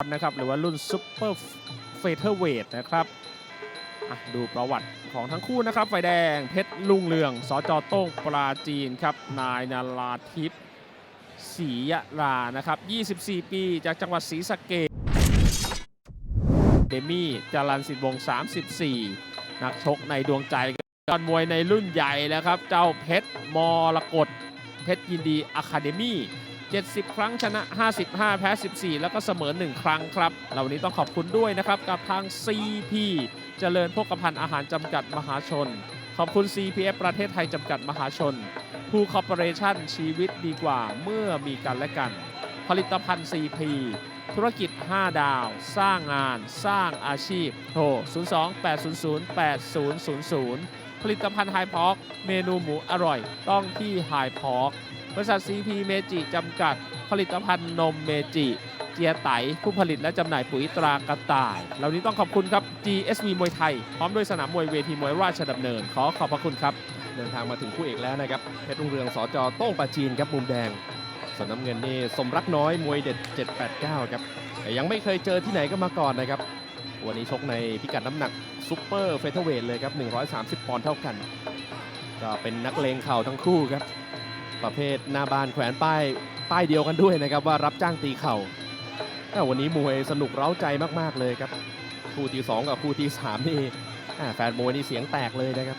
นะครับหรือว่ารุ่นซุปเปอร์เฟเธอร์เวทนะครับดูประวัติของทั้งคู่นะครับไฟแดงเพชรลุงเรืองสจโต้งปราจีนครับนายนาราทิพย์ศรียรานะครับ 24 ปีจากจังหวัดศรีสะเกษเดมี่จารันสิทธิ์วงศ์34 นักชกในดวงใจการมวยในรุ่นใหญ่แล้วครับ เจ้าเพชรมรกตเพชรยินดีอะคาเดมี่ 70 ครั้งชนะ 55 แพ้ 14 แล้วก็เสมอ 1 ครั้งครับเราวันนี้ต้องขอบคุณด้วยนะครับกับทาง CP เจริญพกพันธ์อาหารจำกัดมหาชน ขอบคุณ CPF ประเทศไทยจำกัดมหาชน ผู้คอร์ปอเรชั่นชีวิตดีกว่าเมื่อมีกันและกัน ผลิตภัณฑ์ CP ธุรกิจ 5 ดาว สร้างงาน สร้างอาชีพ โทร 02-800-8000 ผลิตภัณฑ์ไฮพอกเมนูหมูอร่อย ต้องที่ไฮพอก บริษัท CP เมจิจำกัด ผลิตภัณฑ์นมเมจิ เจียไต ผู้ผลิตและจำหน่ายปุ๋ยตรากระต่าย เหล่านี้ต้องขอบคุณครับ GSV มวยไทย พร้อมด้วยสนามมวยเวทีมวยราชดำเนิน ขอขอบพระคุณครับ เดินทางมาถึงคู่เอกแล้วนะครับ เพชรรุ่งเรืองสอจโต้งปาจีนครับมุมแดง ส่วนน้ำเงินนี่สมรักน้อยมวยเด็ด 789 ครับ แต่ยังไม่เคยเจอที่ไหนก็มาก่อนนะครับ วันนี้ชกในพิกัดน้ำหนักซุปเปอร์เฟเธอร์เวทเลยครับ 130 ปอนด์เท่ากัน ก็เป็นนักเลงเข่าทั้งคู่ครับ ประเภทหน้าบานแขวนป้ายป้ายเดียวกันด้วยนะครับว่ารับจ้างตีเข่าแต่วันนี้มวยสนุกเร้าใจมากๆเลยครับคู่ที่2กับคู่ที่3นี่แฟนมวยนี่เสียงแตกเลยนะครับ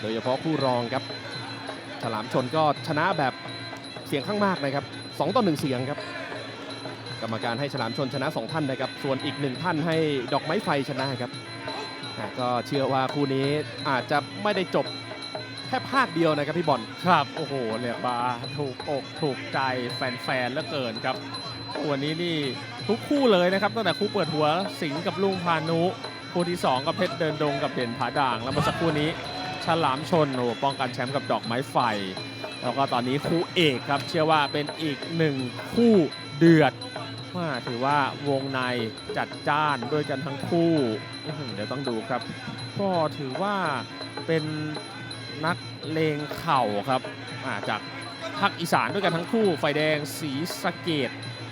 โดยเฉพาะคู่รองครับ ฉลามชนก็ชนะแบบเสียงข้างมากนะครับ2ต่อ1เสียงครับ กรรมการให้ฉลามชนชนะ 2 ท่านนะครับ ส่วนอีกหนึ่งท่านให้ดอกไม้ไฟชนะครับก็เชื่อว่าคู่นี้อาจจะไม่ได้จบ ค่ภาคเดียวนะครับพี่บอลครับโอ้โหเรียกว่าถูกอกถูกใจแฟนๆเหลือเกินครับวันนี้นี่ทุกคู่เลยนะครับตั้งแต่คู่เปิดหัวสิงห์กับลุงพานุคู่ที่ 2 กับเพชรเดินดงกับเด่นผาด่าง แล้วเมื่อสักครู่นี้ฉลามชนโอ้ป้องกันแชมป์กับดอกไม้ไฟ แล้วก็ตอนนี้คู่เอกครับ เชื่อว่าเป็นอีกหนึ่งคู่เดือดว่าถือว่าวงในจัดจ้านด้วยกันทั้งคู่อื้อหือเดี๋ยวต้องดูครับ ก็ถือว่าเป็น นักเลงเข่าครับอ่าจากภาคอีสานด้วยกันทั้งคู่ไฟแดงสีสะเกด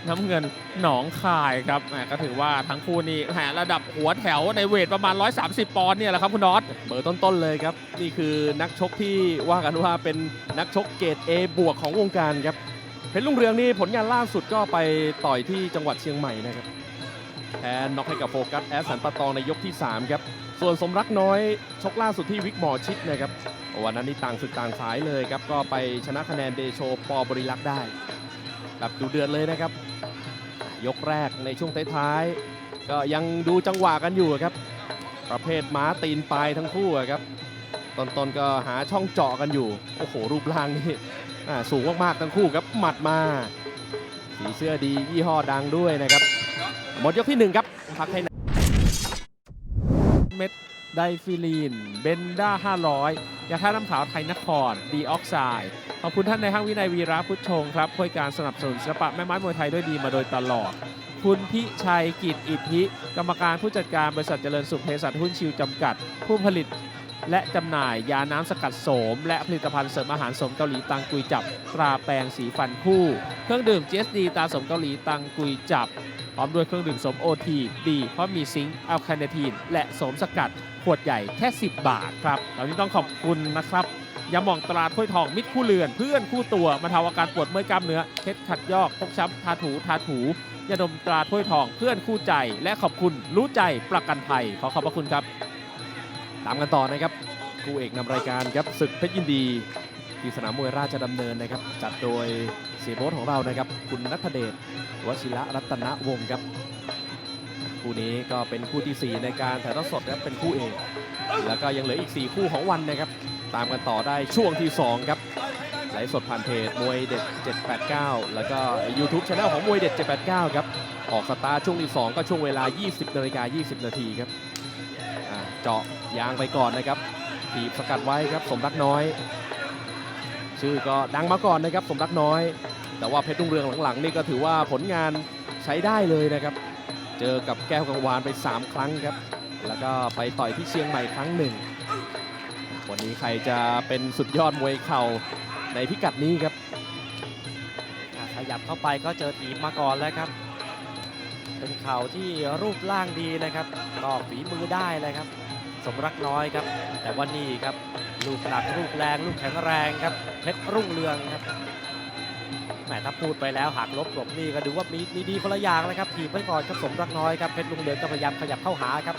น้ำเงินหนองคายครับแหมก็ถือว่าทั้งคู่นี่แหมระดับหัวแถวในเวทประมาณ 130 ปอนด์เนี่ยแหละครับคุณน็อตเบอร์ต้นๆเลยครับ นี่คือนักชกที่ว่ากันว่าเป็นนักชกเกรด A บวกของวงการครับเพชรลุงเรืองนี่ผลงานล่าสุดก็ไปต่อยที่จังหวัดเชียงใหม่นะครับแพ้น็อกให้กับโฟกัสแอสสันปะตองในยกที่ 3 ครับ ส่วนสมรักน้อยชกล่าสุดที่วิกหมอชิดนะครับวันนั้นนี่ต่างศึกต่างสายเลยครับ ก็ไปชนะคะแนนเดโชปอบริลักษ์ได้แบบดูเดือดเลยนะครับ ยกแรกในช่วงท้ายๆก็ยังดูจังหวะกันอยู่ครับ ประเภทม้าตีนปลายทั้งคู่ครับต้นๆก็หาช่องเจาะกันอยู่ โอ้โห รูปร่างนี่สูงมากๆทั้งคู่ครับ หมัดมา สีเสื้อดียี่ห้อดังด้วยนะครับ หมดยกที่หนึ่งครับพักให้ ไดฟิลีน เบนด้า 500 ยาท่าน้ำขาวไทยนคร ดีออกไซด์ขอบคุณท่านในห้างวินัยวีระพุทธชงครับช่วยการสนับสนุนศิลปะแม่ไม้มวยไทยด้วยดีมาโดยตลอด คุณพิชัยกิจอิทธิ กรรมการผู้จัดการบริษัทเจริญสุขเภสัชหุ้นชิวจำกัด ผู้ผลิตและจำหน่ายยาน้ำสกัดโสม และผลิตภัณฑ์เสริมอาหารสมเกาหลีตังกุยจับ ตราแปรงสีฟันคู่ เครื่องดื่ม GSD ตาสมเกาหลีตังกุยจับ พร้อมด้วยเครื่องดื่มสมโอทีดีเพราะมีซิงค์อัลคาเนทีน และสมสกัดขวดใหญ่แค่ 10 บาทครับเรานี้ต้องขอบคุณนะครับยาหม่องตราถ้วยทองมิตรคู่เรือน เพื่อนคู่ตัวบรรเทาอาการปวดเมื่อยกล้ามเนื้อเคล็ดขัดยอกพกช้ำทาถูทาถูยาดมตราถ้วยทองเพื่อนคู่ใจ และขอบคุณรู้ใจประกันภัยขอขอบพระคุณครับ ตามกันต่อนะครับคู่เอกนำรายการครับศึกเพชรยินดี ที่สนามมวยราชดำเนินนะครับ จัดโดยเสียโบ๊ทของเรานะครับ คุณนัทเดชวชิระรัตนวงศ์ครับ คู่นี้ก็เป็นคู่ทีสี่ 4 ในการถ่ายทอดสดครับเป็นคู่เอกแล้วก็ยังเหลืออีก 4 คู่ของวันนะครับ ตามกันต่อได้ช่วงที่ 2 ครับไลฟ์สดผ่านเพจมวยเด็ด 789 แล้วก็ YouTube Channel ของมวยเด็ด 789 ครับ ออกสตาร์ช่วงที่ 2 ก็ช่วงเวลา 20นาฬิกา20 นาทีครับเจาะยางไปก่อนนะครับถีบสกัดไว้ครับสมรักน้อย ชื่อก็ดังมาก่อนนะครับสมรักน้อย แต่ว่าเพชรรุ่งเรืองหลังๆ นี่ก็ถือว่าผลงานใช้ได้เลยนะครับ เจอกับแก้วกังวานไป 3 ครั้งครับ แล้วก็ไปต่อยที่เชียงใหม่ครั้งหนึ่ง วันนี้ใครจะเป็นสุดยอดมวยเข่าในพิกัดนี้ครับ ขยับเข้าไปก็เจอถีบมาก่อนแล้วครับ เป็นเข่าที่รูปร่างดีนะครับตอกฝีมือได้เลยครับ สมรักน้อยครับ แต่ว่านี่ครับ ลูกหนักลูกแรงลูกแข็งแรงครับเพชรรุ่งเรืองครับแหมถ้าพูดไปแล้วหักลบกลบนี่ก็ดูว่ามีมีดีคนละอย่างนะครับถีบไปก่อนครับสมรักน้อยครับเพชรรุ่งเรืองก็พยายามขยับเข้าหาครับ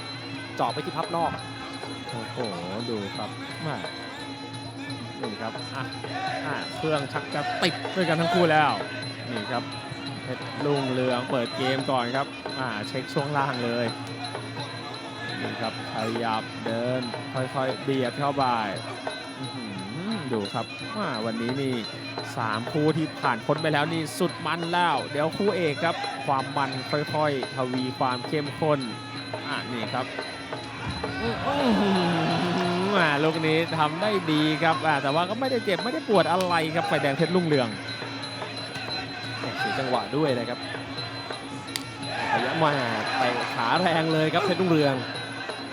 เจาะไปที่พับนอกโอ้โหดูครับแม่นี่ครับอะอะเครื่องชักจะติดด้วยกันทั้งคู่แล้วนี่ครับเพชรลุงเรืองเปิดเกมก่อนครับอ่าเช็คช่วงล่างเลยนี่ครับขยับเดินค่อยๆเบียดเข้าไปอื้อหือ ดูครับว่าวันนี้นี่สามคู่ที่ผ่านพ้นไปแล้วนี่สุดมันแล้ว เดี๋ยวคู่เอกครับ ความมันค่อยๆ ทวีความเข้มข้นอะนี่ครับลูกนี้ทำได้ดีครับแต่ว่าก็ไม่ได้เจ็บไม่ได้ปวดอะไรครับไฟแดงเพชรลุ่งเรืองเสียจังหวะด้วยนะครับพยายามาเตะขาแรงเลยครับเพชรรุ่งเรือง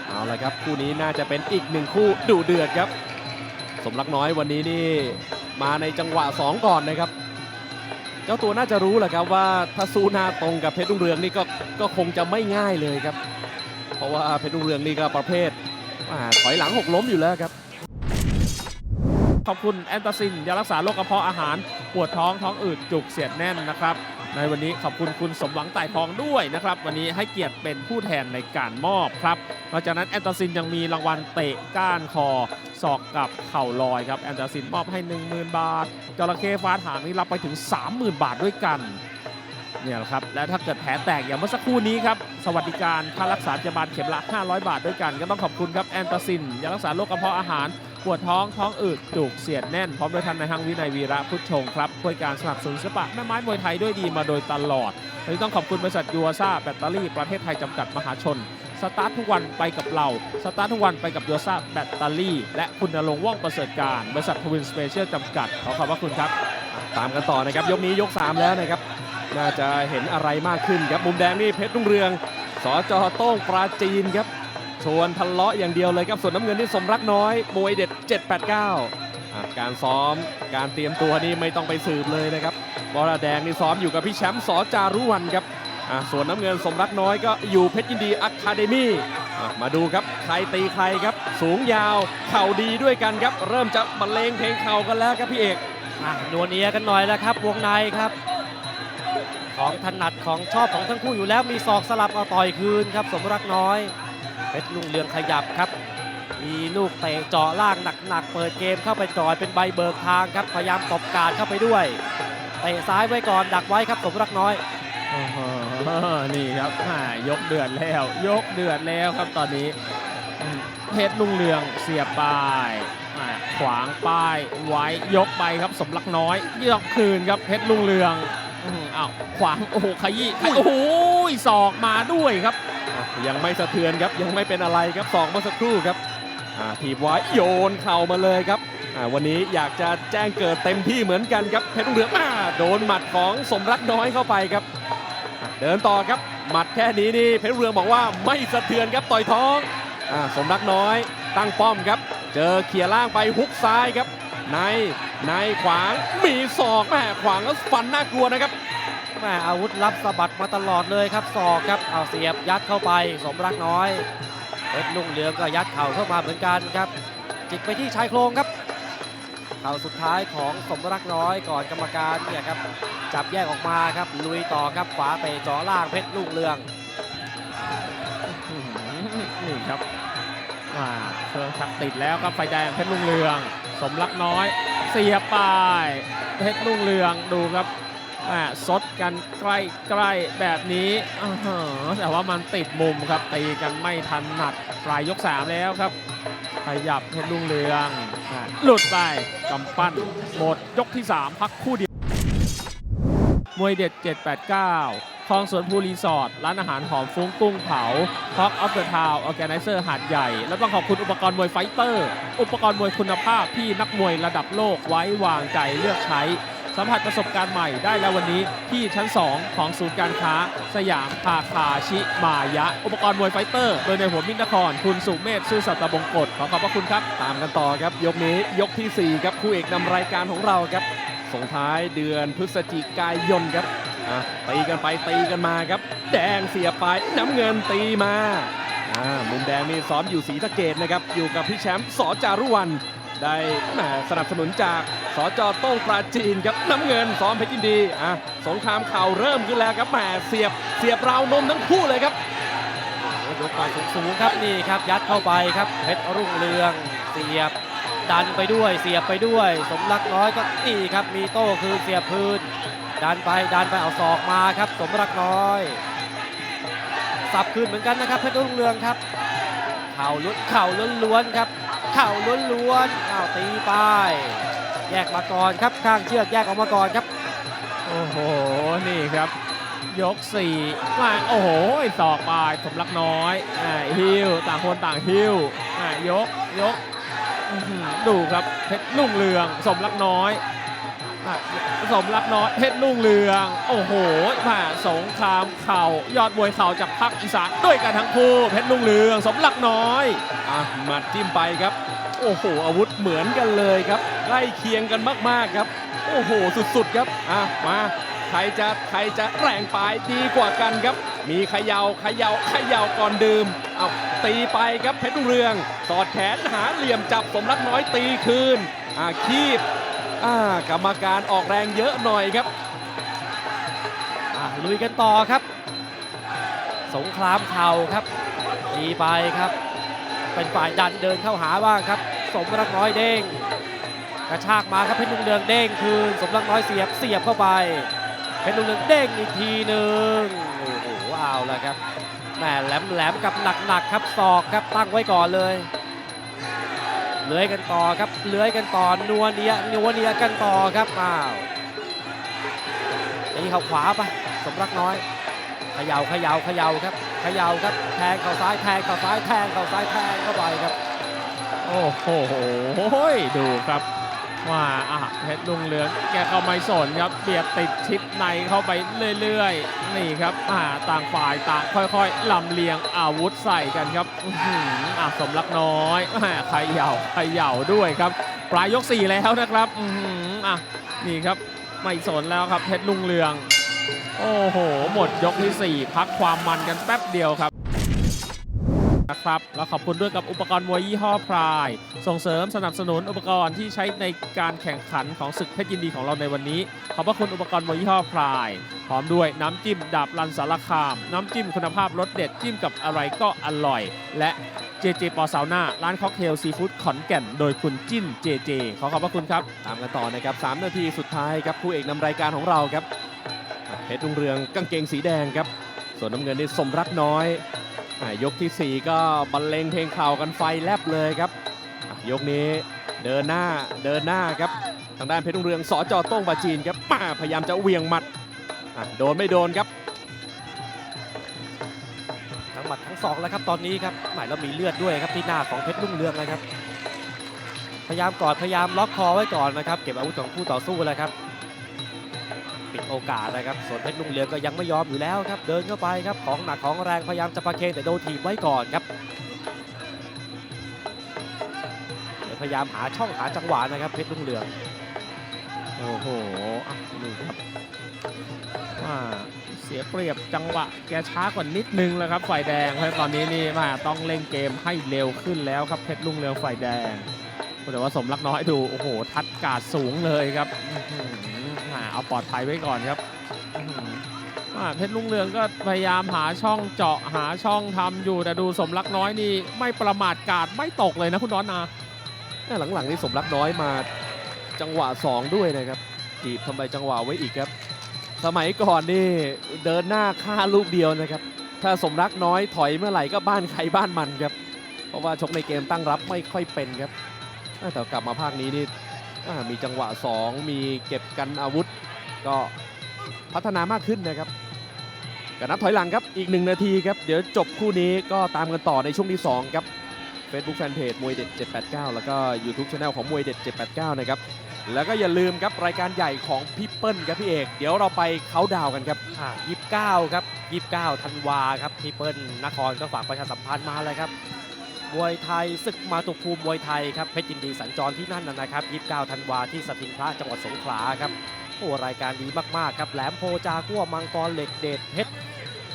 เอาละครับคู่นี้น่าจะเป็นอีกหนึ่งคู่ดุเดือดครับ สมรักน้อยวันนี้นี่มาในจังหวะ 2 ก่อนนะครับ เจ้าตัวน่าจะรู้แหละครับว่าถ้าสู้หน้าตรงกับเพชรรุ่งเรืองนี่ก็ก็คงจะไม่ง่ายเลยครับ เพราะว่าเพชรรุ่งเรืองนี่ก็ประเภทอถอยหลังหกล้มอยู่แล้วครับขอบคุณแอนตาซินยารักษาโรคกระเพาะอาหาร ปวดท้องท้องอืดจุกเสียดแน่นนะครับ ในวันนี้ขอบคุณคุณสมหวังไต่ทองด้วยนะครับ วันนี้ให้เกียรติเป็นผู้แทนในการมอบครับนอกจากนั้นแอนตาซินยังมีรางวัลเตะก้านคอศอกกับเข่าลอยครับแอนตาซินมอบให้ 10,000 บาทจระเข้ฟ้าถางนี่รับไปถึง 30,000 บาทด้วยกันเนี่ยแหละครับ และถ้าเกิดแผลแตกอย่างเมื่อสักครู่นี้ครับ สวัสดิการค่ารักษาพยาบาลเข็มละ 500 บาทด้วยกัน ก็ต้องขอบคุณครับ แอนตาซินยารักษาโรคกระเพาะอาหาร ปวดท้องท้องอืดจุกเสียดแน่น พร้อมด้วยท่านนายห้างวินัยวีระพุทธชงครับช่วยการสนับสนุนศิลปะแม่ไม้มวยไทยด้วยดีมาโดยตลอดวันนี้ต้องขอบคุณบริษัทยูซ่าแบตเตอรี่ประเทศไทยจำกัดมหาชน สตาร์ททุกวันไปกับเรา สตาร์ททุกวันไปกับยูซ่าแบตเตอรี่ และคุณนรงค์ว่องประเสริฐการ บริษัททวินสเปเชียลจำกัด ขอขอบพระคุณครับ ตามกันต่อนะครับยกนี้ยก 3 แล้วนะครับ น่าจะเห็นอะไรมากขึ้นครับมุมแดงนี่เพชรรุ่งเรือง สจโต้งปราจีนครับ ชวนทะเลาะอย่างเดียวเลยครับส่วนน้ำเงินที่สมรักน้อยมวยเด็ด 789อะการซ้อมการเตรียมตัวนี่ไม่ต้องไปสืบเลยนะครับบอระแดงนี่ซ้อมอยู่กับพี่แชมป์สอจารุวันครับอะส่วนน้ำเงินสมรักน้อยก็อยู่เพชรยินดีอะคาเดมี่มาดูครับใครตีใครครับ สูงยาวเข่าดีด้วยกันครับ เริ่มจะบรรเลงเพลงเข่ากันแล้วครับพี่เอกอนวลเนียกันหน่อยแล้วครับ วงในครับของถนัดของชอบของทั้งคู่อยู่แล้วมีศอกสลับเอาต่อยคืนครับ สมรักน้อย เพชรลุงเรืองขยับครับ มีลูกเตะเจาะล่างหนักๆ เปิดเกมเข้าไปจอยเป็นใบเบิกทางครับ พยายามตบการเข้าไปด้วยเตะซ้ายไว้ก่อนดักไว้ครับสมรักน้อยโอ้โหนี่ครับยกเดือดแล้ว ยกเดือดแล้วครับตอนนี้ เพชรลุงเรืองเสียบป้ายขวางป้ายไว้ยกไปครับสมรักน้อยยกคืนครับเพชรลุงเรืองอ้าวขวางโอ้โหขยี้โอ้โหศอกมาด้วยครับ ยังไม่สะเทือนครับยังไม่เป็นอะไรครับสองเมื่อสักครู่ครับอ่าถีบไว้โยนเข่ามาเลยครับวันนี้อยากจะแจ้งเกิดเต็มที่เหมือนกันครับเพชรรุ่งเรืองอ่าโดนหมัดของสมรักน้อยเข้าไปครับ เดินต่อครับหมัดแค่นี้นี่เพชรเรืองบอกว่าไม่สะเทือนครับต่อยท้องอสมรักน้อยตั้งป้อมครับ เจอเขี่ยล่างไปฮุกซ้ายครับในในขวางมีศอกแม่ขวางแล้วฟันน่ากลัวนะครับ แม่อาวุธลับสะบัดมาตลอดเลยครับศอกครับเอาเสียบยัดเข้าไปสมรักน้อยเพชรลุงเรืองก็ยัดเข่าเข้ามาเหมือนกันครับ จิกไปที่ชายโครงครับเข่าสุดท้ายของสมรักน้อยก่อนกรรมการเนี่ยครับจับแยกออกมาครับลุยต่อครับขวาเตะจ่อล่างเพชรลุงเรืองนี่ครับอ่าเครื่องชักติดแล้วครับไฟแดงเพชรลุงเรือง สมรักน้อย เสียบไป้ายเพชรลุงเรืองดูครับ อ่าซดกันใกล้ใกล้ๆแบบนี้อ๋อหือแต่ว่ามันติดมุมครับตีกันไม่ทันหนัดปลายยก 3 แล้วครับ ขยับเพชรลุงเรืองอหลุดไปกำปั้นหมดยกที่ 3 พักคู่เดียวมวยเด็ด 789คลองสวนภูรีสอร์ทร้านอาหารหอมฟุ้งกุ้งเผาท็อกออฟเดอะทาวออแกไนเซอร์หาดใหญ่ แล้วต้องขอบคุณอุปกรณ์มวยไฟเตอร์ อุปกรณ์มวยคุณภาพที่นักมวยระดับโลกไว้วางใจเลือกใช้ สัมผัสประสบการณ์ใหม่ได้แล้ววันนี้ที่ชั้น 2 ของศูนย์การค้า สยามพาคาชิมายะ อุปกรณ์มวยไฟเตอร์ โดยในหัวมิตรนคร คุณสุเมธซื่อสัตย์บงกฎขอขอบพระคุณครับ ตามกันต่อครับ ยกนี้ยกทีสี่ 4 ครับคู่เอกนำรายการของเราครับส่งท้ายเดือนพฤศจิกายนครับตีกันไปตีกันมาครับ แดงเสียไปน้ำเงินตีมามุมแดงนี่ซ้อมอยู่ศรีสะเกดนะครับ อยู่กับพี่แชมป์สอจารุวัน ได้แหมสนับสนุนจากสจโต้งปราจีนครับน้ำเงินซ้อมเพชรยินดีอะสงครามเข่าเริ่มขึ้นแล้วครับแหมเสียบเสียบราวนมทั้งคู่เลยครับยกไปสูงๆครับนี่ครับ ยัดเข้าไปครับเพชรรุ่งเรืองเสียบดันไปด้วย เสียบไปด้วย สมรักน้อยก็นี่ครับมีโต้คือเสียบพื้น ดันไปดันไปเอาศอกมาครับ สมรักน้อย สับคืนเหมือนกันนะครับเพชรรุ่งเรืองครับ เข่าลุ้นเข่าล้วนๆครับ เข่าล้วนๆเอาตีไป แยกมาก่อนครับข้างเชือกแยกออกมาก่อนครับ โอ้โห นี่ครับ ยกสี่มาโอ้โหศอกปลายสมรักน้อยอ่าฮิวต่างคนต่างฮิวอ่ายกยก ดูครับเพชรลุ่งเรืองสมรักน้อย สมรักน้อยเพชรลุ่งเรือง โอ้โหมาสงครามเข่ายอดมวยเข่าจากภาคอีสานด้วยกันทั้งคู่เพชรลุ่งเรือง สมรักน้อยอะหมัดจิ้มไปครับ โอ้โหอาวุธเหมือนกันเลยครับใกล้เคียงกันมากๆครับ โอ้โหสุดๆครับอะมาใครจะใครจะแรงปลายดีกว่ากันครับ มีเขยาเขยาเขยาก่อนดื่มเอาตีไปครับเพชรรุ่งเรืองสอดแขนหาเหลี่ยมจับสมรักน้อยตีคืนอะคีบ อ่ากรรมการออกแรงเยอะหน่อยครับลุยกันต่อครับ สงครามเข่าครับตีไปครับ เป็นฝ่ายดันเดินเข้าหาบ้างครับ สมรักน้อยเด้งกระชากมาครับเพชรลุงเรืองเด้งคืนสมรักน้อยเสียบเสียบเข้าไปเพชรลุงเรืองเด้งอีกทีหนึ่งโอ้โหเอาละครับแหมแหลมแหลมกับหนักๆครับศอกครับตั้งไว้ก่อนเลย เลื้อยกันต่อครับเลื้อยกันต่อนัวเนียนัวเนียกันต่อครับอ้าวตีเข่าขวาไปสมรักน้อยเขย่าเขย่าเขย่าครับเขย่าครับแทงเข่าซ้ายแทงเข่าซ้ายแทงเข่าซ้ายแทงเข้าไปครับ โอ้โหดูครับ ว่าอะเพชรลุงเรืองแกก็ไม่สนครับเบียดติดชิดในเข้าไปเรื่อยๆ นี่ครับอ่าต่างฝ่ายต่างค่อยๆลำเลียงอาวุธใส่กันครับอื้อหืออะสมรักน้อยแหม่เขย่าเขย่าด้วยครับปลายยก 4 แล้วนะครับอื้อหืออะนี่ครับไม่สนแล้วครับเพชรลุงเรือง โอ้โห หมดยกที่ 4 พักความมันกันแป๊บเดียวครับ นะครับ แล้วขอบคุณด้วยกับอุปกรณ์มวยยี่ห้อพราย ส่งเสริมสนับสนุนอุปกรณ์ที่ใช้ในการแข่งขันของศึกเพชรยินดีของเราในวันนี้ ขอบพระคุณอุปกรณ์มวยยี่ห้อพรายพร้อมด้วยน้ำจิ้มดาบรันสารคาม น้ำจิ้มคุณภาพรสเด็ดจิ้มกับอะไรก็อร่อย และเจเจปอซาวน่าร้านค็อกเทลซีฟู้ดขอนแก่น โดยคุณจิ้นเจเจขอขอบพระคุณครับ ตามกันต่อนะครับ 3 นาทีสุดท้ายครับคู่เอกนำรายการของเราครับเพชรรุ่งเรืองกางเกงสีแดงครับ ส่วนน้ำเงินนี่สมรักน้อย ยกทีสี่ 4 ก็บรรเลงเพลงเข่ากันไฟแลบเลยครับ ยกนี้เดินหน้าเดินหน้าครับ ทางด้านเพชรรุ่งเรืองสอจอโต้งปาจีนครับมาพยายามจะเวียงหมัดโดนไม่โดนครับ ทั้งหมัดทั้งศอกแล้วครับตอนนี้ครับหมายแล้วมีเลือดด้วยครับที่หน้าของเพชรรุ่งเรืองนะครับ พยายามกอดพยายามล็อกคอไว้ก่อนนะครับ เก็บอาวุธของคู่ต่อสู้แล้วครับ ปิดโอกาสนะครับส่วนเพชรรุ่งเรืองก็ยังไม่ยอมอยู่แล้วครับเดินเข้าไปครับของหนักของแรงพยายามจะประเคนแต่โดนถีบไว้ก่อนครับเดี๋ยวพยายามหาช่องหาจังหวะนะครับเพชรรุ่งเรืองโอ้โหอะนี่ครับว่าเสียเปรียบจังหวะแกช้ากว่านิดนึงแล้วครับฝ่ายแดงเพราะตอนนี้นี่มาต้องเล่นเกมให้เร็วขึ้นแล้วครับเพชรลุงเรืองฝ่ายแดงแต่ว่าสมรักน้อยดูโอ้โหทัดการดสูงเลยครับอื้อหืออ่า เอาปลอดภัยไว้ก่อนครับเพชรลุงเรืองก็พยายามหาช่องเจาะหาช่องทำอยู่แต่ดูสมรักน้อยนี่ไม่ประมาทการดไม่ตกเลยนะคุณน้อนนาหลังๆนี่สมรักน้อยมาจังหวะ 2 ด้วยนะครับจีบทำไมจังหวะไว้อีกครับ สมัยก่อนนี่เดินหน้าฆ่าลูกเดียวนะครับ ถ้าสมรักน้อยถอยเมื่อไหร่ก็บ้านใครบ้านมันครับ เพราะว่าชกในเกมตั้งรับไม่ค่อยเป็นครับแต่กลับมาภาคนี้นี่ มีจังหวะ 2 มีเก็บกันอาวุธ ก็พัฒนามากขึ้นนะครับกันนับถอยหลังครับ อีกหนึ่งนาทีครับ เดี๋ยวจบคู่นี้ก็ตามกันต่อในช่วงที่ 2 ครับ Facebook Fanpage มวยเด็ด 789 แล้วก็ YouTube Channel ของมวยเด็ด 789 นะครับ แล้วก็อย่าลืมครับ รายการใหญ่ของพี่เปิ้ลครับพี่เอก เดี๋ยวเราไปเขาดาวกันครับ อ่า29 ครับ 29ธันวาครับพี่เปิ้ลนครก็ฝากประชาสัมพันธ์มาเลยครับ มวยไทยศึกมาตุภูมิมวยไทยครับเพชรยินดีสัญจรที่นั่นนะครับ 29 ธันวาที่สถิงพระจังหวัดสงขลาครับโอ้รายการดีมาก ๆ ครับแหลมโพจากัวมังกรเหล็กเดชเพชร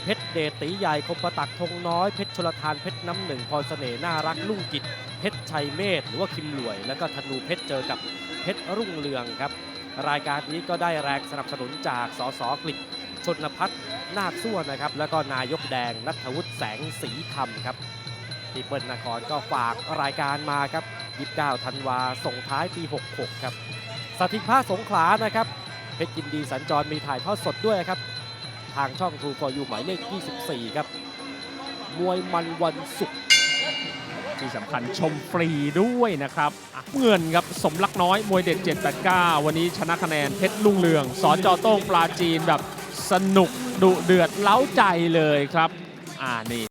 เพชรเดชตีใหญ่คมประตักธงน้อยเพชรชลทานเพชรน้ำหนึ่งพรเสน่ห์น่ารักลุ่งกิจเพชรชัยเมธหรือว่าคิมหลวย แล้วก็ธนูเพชรเจอกับเพชรรุ่งเรืองครับ รายการนี้ก็ได้แรงสนับสนุนจากสสกฤษชนพัฒนนาคส่วนนะครับ แล้วก็นายกแดงนัทวุฒิแสงสีคำครับ พี่เปิ้ลนครก็ฝากรายการมาครับ 29 ธันวาส่งท้ายปี 66 ครับสถิตภาสงขลานะครับเพชรยินดีสัญจรมีถ่ายทอดสดด้วยครับ ทางช่อง True for You หมายเลข 24 ครับ มวยมันวันศุกร์ที่สำคัญชมฟรีด้วยนะครับเงินครับสมรักน้อยมวยเด็ด 789 วันนี้ชนะคะแนนเพชรลุงเรืองสอจอโต้งปลาจีนแบบสนุกดุเดือดเล้าใจเลยครับ อ่านี่